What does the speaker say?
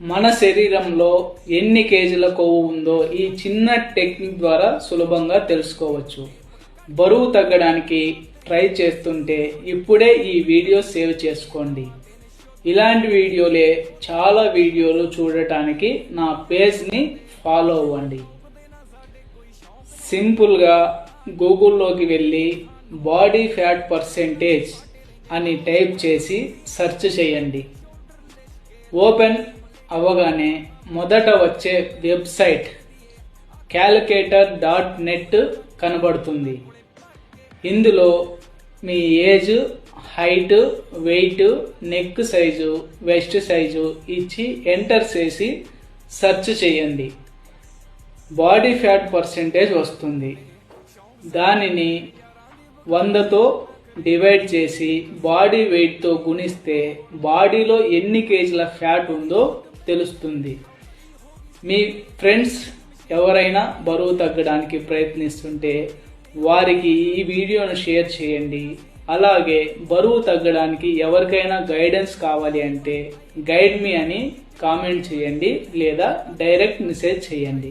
మన శరీరంలో ఎన్ని కేజీల కొవ్వు ఉందో ఈ చిన్న టెక్నిక్ ద్వారా సులభంగా తెలుసుకోవచ్చు. బరువు తగ్గడానికి ట్రై చేస్తుంటే ఇప్పుడే ఈ వీడియో సేవ్ చేసుకోండి. ఇలాంటి వీడియోలే చాలా వీడియోలు చూడటానికి నా పేజ్ని ఫాలో అవ్వండి. సింపుల్గా గూగుల్లోకి వెళ్ళి బాడీ ఫ్యాట్ పర్సెంటేజ్ అని టైప్ చేసి సెర్చ్ చేయండి. ఓపెన్ అవ్వగానే మొదట వచ్చే వెబ్సైట్ క్యాలిక్యులేటర్ డాట్ నెట్ కనబడుతుంది. ఇందులో మీ age height weight neck size waist size ఇచ్చి ఎంటర్ చేసి సెర్చ్ చేయండి. బాడీ ఫ్యాట్ పర్సెంటేజ్ వస్తుంది. దానిని వందతో డివైడ్ చేసి బాడీ వెయిట్తో గుణిస్తే బాడీలో ఎన్ని కేజీల ఫ్యాట్ ఉందో తెలుస్తుంది. మీ ఫ్రెండ్స్ ఎవరైనా బరువు తగ్గడానికి ప్రయత్నిస్తుంటే వారికి ఈ వీడియోను షేర్ చేయండి. అలాగే బరువు తగ్గడానికి ఎవరికైనా గైడెన్స్ కావాలి అంటే గైడ్ మీ అని కామెంట్ చేయండి లేదా డైరెక్ట్ మెసేజ్ చేయండి.